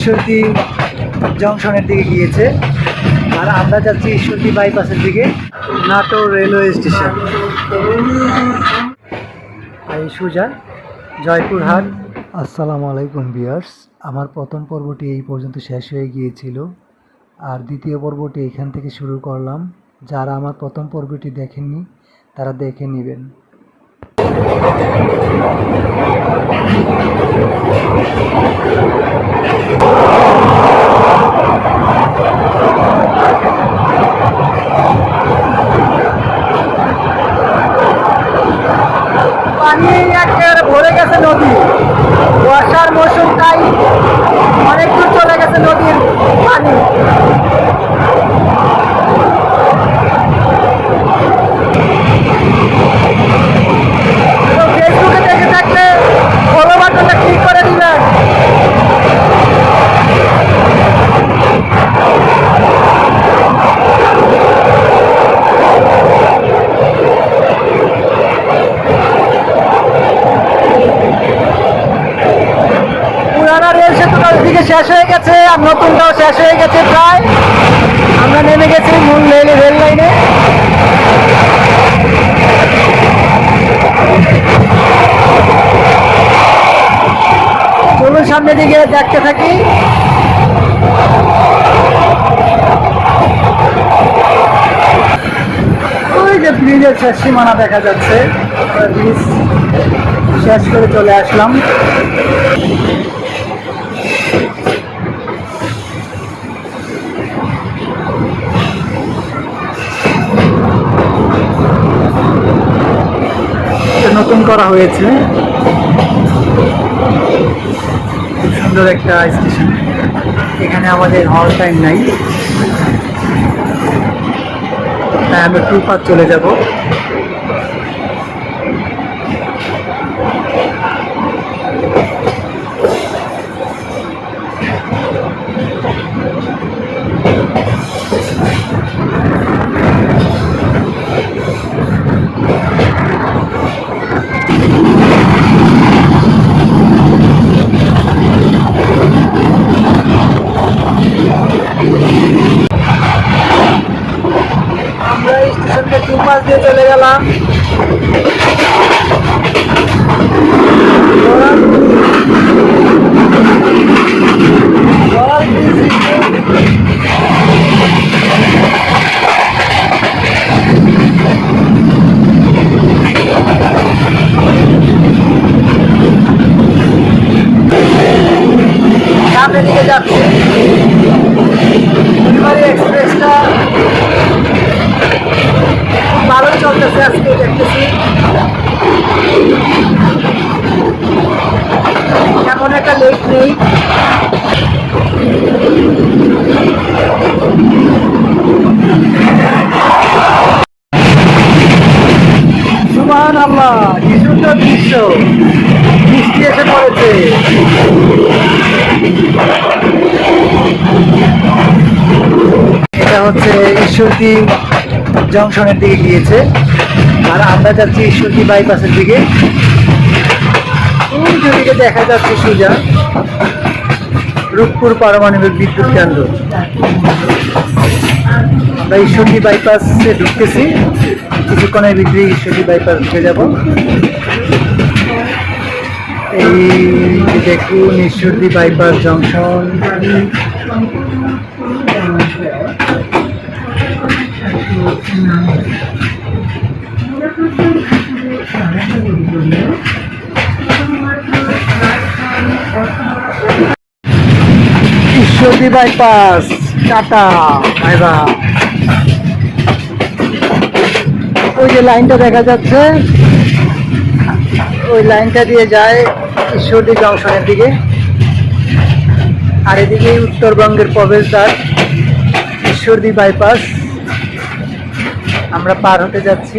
ঈশ্বরদী জংশনের দিকে গিয়েছে আর আমরা যাচ্ছি ঈশ্বরদী বাইপাসের দিকে নাটোর রেলওয়ে স্টেশন আর সুজা, জয়পুরহাট। আসসালামু আলাইকুম বিয়ার্স আমার প্রথম পর্বটি এই পর্যন্ত শেষ হয়ে গিয়েছিল। আর দ্বিতীয় পর্বটি এখান থেকে শুরু করলাম। যারা আমার প্রথম পর্বটি দেখেননি, তারা দেখে নেবেন। ああ! শেষ হয়ে গেছে, আর নতুনটাও শেষ হয়ে গেছে প্রায়। আমরা নেমে গেছি মূল রেল রেল লাইনে। চলুন সামনের দিকে দেখতে থাকি। ওই যে ব্রিজের শেষ সীমানা দেখা যাচ্ছে। ব্রিজ শেষ করে চলে আসলাম। নতুন করা হয়েছে। খুব সুন্দর একটা স্টেশন। এখানে আমাদের হল টাইম নাই। তাই আমরা টু পার চলে যাব। ご覧の তেমন একটা লেট নেই। সুমান আল্লাহ কি সুন্দর দৃশ্য। বৃষ্টি এসে পড়েছে। এটা হচ্ছে ঈশ্বরদী জংশনের দিকে গিয়েছে। আর আমরা যাচ্ছি ঈশ্বরদী বাইপাসের দিকে। দিকে দেখা যাচ্ছে সুজা রূপপুর পারমাণবিক বিদ্যুৎ কেন্দ্র। আমরা ঈশ্বরদী বাইপাসে ঢুকতেছি। কিছুক্ষণের ভিতরে ঈশ্বরদী বাইপাস ঢুকে যাব। এই দেখুন Ishwardi bypass junction. Ishwardi bypass, tata, bye ওই যে লাইনটা দেখা যাচ্ছে, ওই লাইনটা দিয়ে যায় ঈশ্বরদী জংশনের দিকে। আর এদিকে উত্তরবঙ্গের প্রবেশদ্বার, ঈশ্বরদী বাইপাস। আমরা পার হতে যাচ্ছি।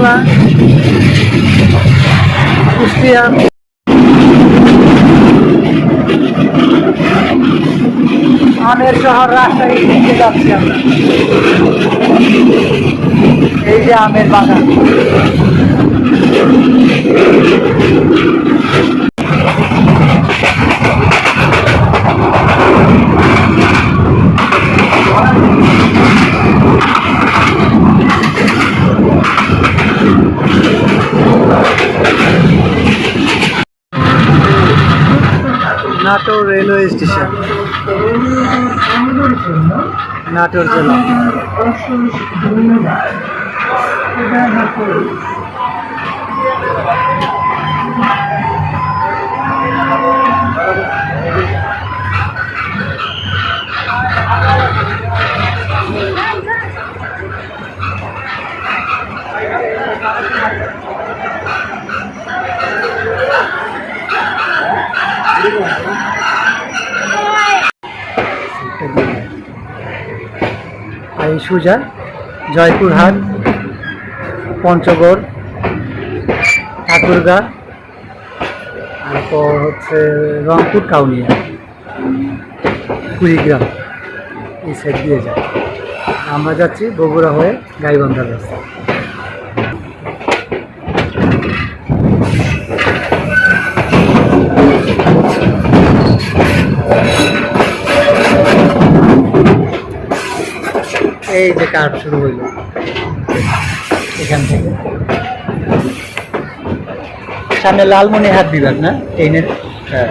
খুলনা কুষ্টিয়া। আমের শহর রাস্তায় দিকে যাচ্ছি আমরা। এই যে আমের বাগান। Natore railway station. নাটোর জেলা। এই সুজা, জয়পুরহাট, পঞ্চগড়, ঠাকুরগা তারপর হচ্ছে রংপুর কাউনিয়া, কুড়িগ্রাম, এই সাইড দিয়ে যায়। আমরা যাচ্ছি বগুড়া হয়ে গাইবান্ধার রাস্তা এই যে কার্ভ শুরু হইল। এখান থেকে। সামনে লালমনি হাত দিবেন না? ট্রেনের হ্যাঁ।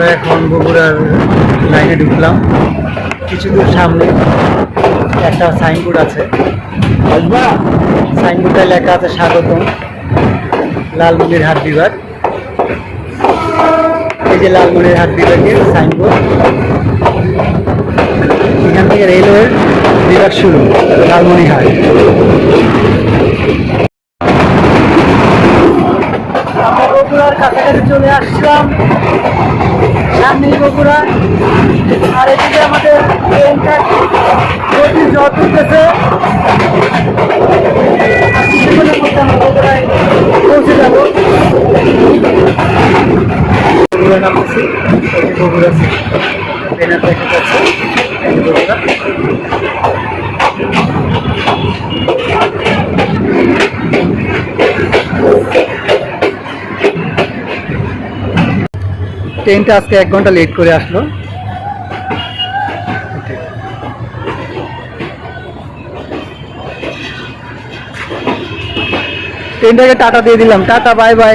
আমরা এখন বগুড়ার লাইনে ঢুকলাম। কিছু দূর সামনে একটা সাইনবোর্ড আছে। সাইনবোর্ডে লেখা আছে স্বাগতম লালমনিরহাট বিভাগ। এই যে লালমনিরহাট বিভাগের সাইনবোর্ড এখান থেকে রেলওয়ের বিভাগ শুরু লালমনিরহাট আমরা বগুড়ার কাছাকাছি চলে আসছিলাম বগুড়া। আর এদিকে আমাদের ট্রেনটা গতি মধ্যে আমরা বগুড়ায় পৌঁছে যাব ট্রেনটা আজকে এক ঘণ্টা লেট করে আসলো। ট্রেনটাকে টাটা দিয়ে দিলাম। Tata bye bye.